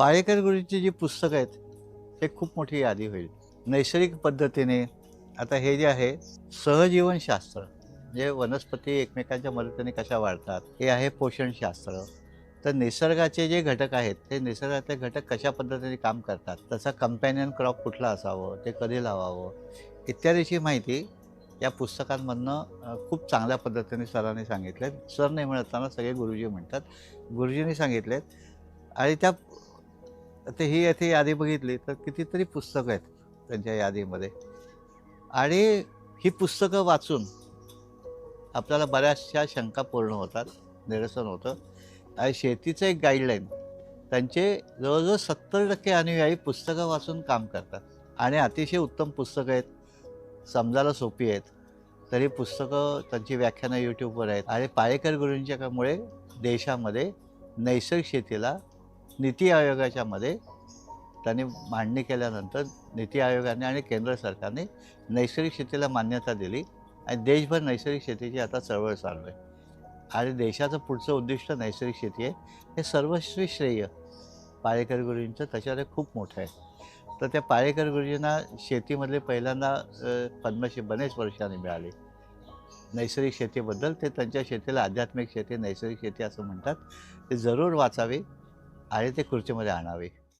पाळेकर गुरुची जी पुस्तकं आहेत ते खूप मोठी यादी होईल. नैसर्गिक पद्धतीने आता हे जे आहे सहजीवनशास्त्र. जे वनस्पती एकमेकांच्या मदतीने कशा वाढतात हे आहे पोषणशास्त्र. तर निसर्गाचे जे घटक आहेत ते निसर्गातले घटक कशा पद्धतीने काम करतात तसा कंपॅनियन क्रॉप कुठला असावं ते कधी लावावं इत्यादीची माहिती या पुस्तकांमधनं खूप चांगल्या पद्धतीने सरांनी सांगितले सर नाही म्हणताना सगळे गुरुजी म्हणतात. गुरुजींनी सांगितलेत. आणि त्या ते ही येथे यादी बघितली तर कितीतरी पुस्तकं आहेत त्यांच्या यादीमध्ये. आणि ही पुस्तकं वाचून आपल्याला बऱ्याचशा शंका पूर्ण होतात निरसन होतं. आणि शेतीचं एक गाईडलाईन त्यांचे जवळजवळ सत्तर टक्के अनुयायी पुस्तकं वाचून काम करतात. आणि अतिशय उत्तम पुस्तकं आहेत समजायला सोपी आहेत. तरी पुस्तकं त्यांची व्याख्यानं यूट्यूबवर आहेत. आणि पाळेकर गुरूंच्यामुळे देशामध्ये नैसर्गिक शेतीला नीती आयोगाच्या मध्ये त्यांनी मांडणी केल्यानंतर नीती आयोगाने आणि केंद्र सरकारने नैसर्गिक शेतीला मान्यता दिली आणि देशभर नैसर्गिक शेतीची आता चळवळ चालू आहे. आणि देशाचं पुढचं उद्दिष्ट नैसर्गिक शेती आहे. हे सर्वस्वी श्रेय पाळेकर गुरुजींचं त्याच्यामध्ये खूप मोठं आहे. तर त्या पाळेकर गुरुजींना शेतीमधले पहिल्यांदा पद्मश्री बनेच वर्षाने मिळाले. नैसर्गिक शेतीबद्दल ते त्यांच्या शेतीला आध्यात्मिक शेती नैसर्गिक शेती असं म्हणतात. ते जरूर वाचावे. आणि ते खुर्चीमध्ये आणावे.